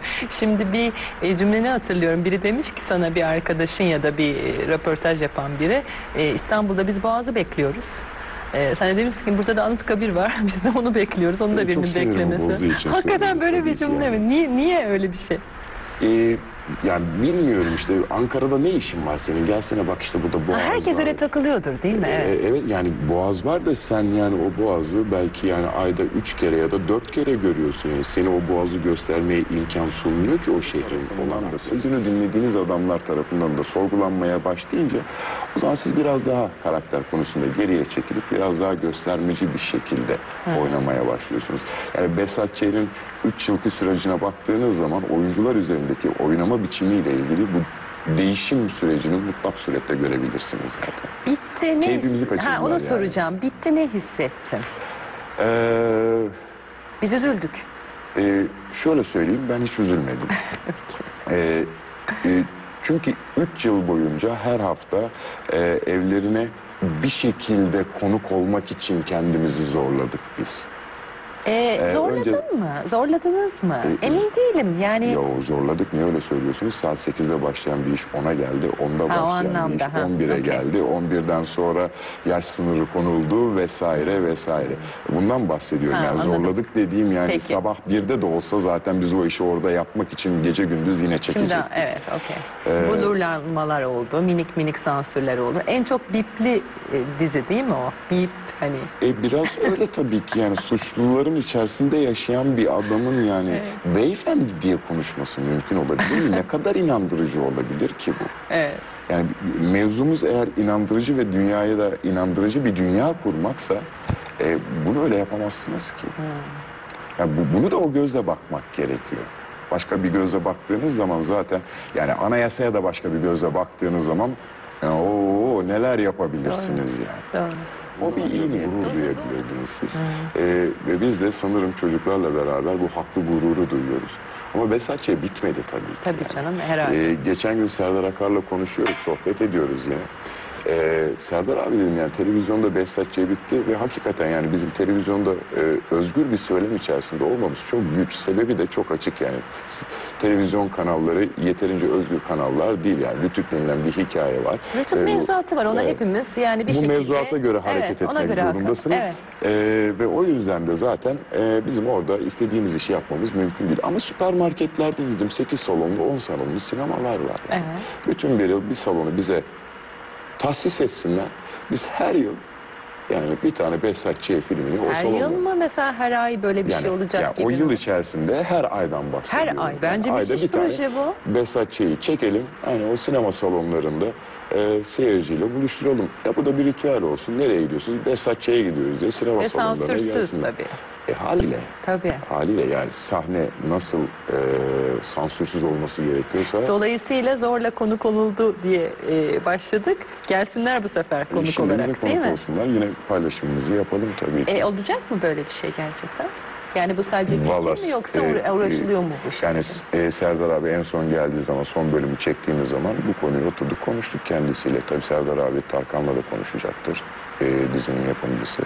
Şimdi bir e, cümleni hatırlıyorum. Biri demiş ki sana bir arkadaşın ya da bir e, röportaj yapan biri e, İstanbul'da biz Boğaz'ı bekliyoruz. E, sen de demişsin ki burada da Anıtkabir var. Biz de onu bekliyoruz. Onu da birinin beklemesi. Hakikaten böyle bir cümle yani. mi? Niye, niye öyle bir şey? Ee, yani bilmiyorum işte Ankara'da ne işin var senin? Gelsene bak işte burada Boğaz herkes var. öyle takılıyordur değil mi? Ee, Evet. evet yani Boğaz var da sen yani o Boğaz'ı belki yani ayda üç kere ya da dört kere görüyorsun. Yani seni o Boğaz'ı göstermeye imkan sunmuyor ki o şehrin olan da. Sözünü dinlediğiniz adamlar tarafından da sorgulanmaya başlayınca o zaman siz biraz daha karakter konusunda geriye çekilip biraz daha göstermeci bir şekilde oynamaya başlıyorsunuz. Yani Behzat Ç'nin 3 yılki sürecine baktığınız zaman oyuncular üzerindeki oynama biçimiyle ilgili bu değişim sürecini mutlak surette görebilirsiniz zaten. Bitti ne? Keyfimizi Ha, onu yani. soracağım. Bitti ne hissettin? Ee, Biz üzüldük. e, şöyle söyleyeyim ben hiç üzülmedim. Ee, e, çünkü 3 yıl boyunca her hafta e, evlerine bir şekilde konuk olmak için kendimizi zorladık biz. Ee, zorladın önce- mı? Zorladınız mı? Ee, Emin değilim. Yani Ya zorladık niye öyle söylüyorsunuz? Saat 8'de başlayan bir iş 10'a geldi. 10'da o başlayan bir iş anlamda, ha, 11'e okey. geldi. 11'den sonra yaş sınırı konuldu vesaire vesaire. Bundan bahsediyorum. Ha, yani anladım. zorladık dediğim yani Peki. sabah 1'de de olsa zaten biz o işi orada yapmak için gece gündüz yine çekecektik. Şimdi evet okey. Ee, Blurlanmalar oldu, minik minik sansürler oldu. En çok bipli e, dizi değil mi o? Bip hani. E biraz öyle tabii ki yani suçluların içerisinde yaşayan bir adamın yani beyefendi diye konuşması mümkün olabilir mi? Ne kadar inandırıcı olabilir ki bu? Evet. Yani mevzumuz eğer inandırıcı ve dünyaya da inandırıcı bir dünya kurmaksa e, bunu öyle yapamazsınız ki. Yani bu, bunu da o gözle bakmak gerekiyor. Başka bir gözle baktığınız zaman zaten yani anayasaya da başka bir gözle baktığınız zaman yani, oo, neler yapabilirsiniz yani. Doğru. O bir iyi niyet gurur duyabilirdiniz siz. Ee, ve biz de sanırım çocuklarla beraber bu haklı gururu duyuyoruz. Ama Besatçe bitmedi tabii ki. Tabii yani. canım herhalde. Ee, geçen gün Serdar Akar'la konuşuyoruz, sohbet ediyoruz yine. Ee, Serdar abi dedim yani televizyonda Behzatçı bitti ve hakikaten yani bizim televizyonda e, özgür bir söylem içerisinde olmamız çok güç. Sebebi de çok açık yani. Televizyon kanalları yeterince özgür kanallar değil yani. Rütük denilen bir hikaye var. Rütük Ee, mevzuatı var. Ona evet. hepimiz yani bir Bu şekilde... mevzuata göre hareket evet, etmek göre zorundasınız. Evet. Ee, ve o yüzden de zaten e, bizim orada istediğimiz işi yapmamız mümkün değil. Ama süpermarketlerde dedim 8 salonlu 10 salonlu sinemalar var. Evet. Bütün bir yıl bir salonu bize tahsis etsinler. Biz her yıl yani bir tane Behzatçı'ya filmini o Her salonda. yıl mı mesela her ay böyle bir yani, şey olacak ya gibi o yıl mi? içerisinde her aydan bahsediyorum. Her ay. Bence müthiş bir tane proje bu. Behzatçı'yı çekelim. Yani o sinema salonlarında e, seyirciyle buluşturalım. Ya bu da bir ritüel olsun. Nereye gidiyorsunuz? Behzatçı'ya gidiyoruz diye sinema Ve salonlarına sansürsüz gelsinler. tabii. E haliyle. Tabii. Haliyle yani sahne nasıl e, sansürsüz olması gerekiyorsa Dolayısıyla zorla konuk olundu diye e, başladık. Gelsinler bu sefer konuk şimdi bize olarak değil konuk mi? olsunlar. Yine paylaşımımızı yapalım tabii ki. E, olacak mı böyle bir şey gerçekten? Yani bu sadece fikir Vallahi, mi yoksa e, uğra- uğraşılıyor mu bu şey? Yani e, Serdar abi en son geldiği zaman son bölümü çektiğimiz zaman bu konuyu oturduk konuştuk kendisiyle. Tabii Serdar abi Tarkan'la da konuşacaktır. E, dizinin yapımcısı.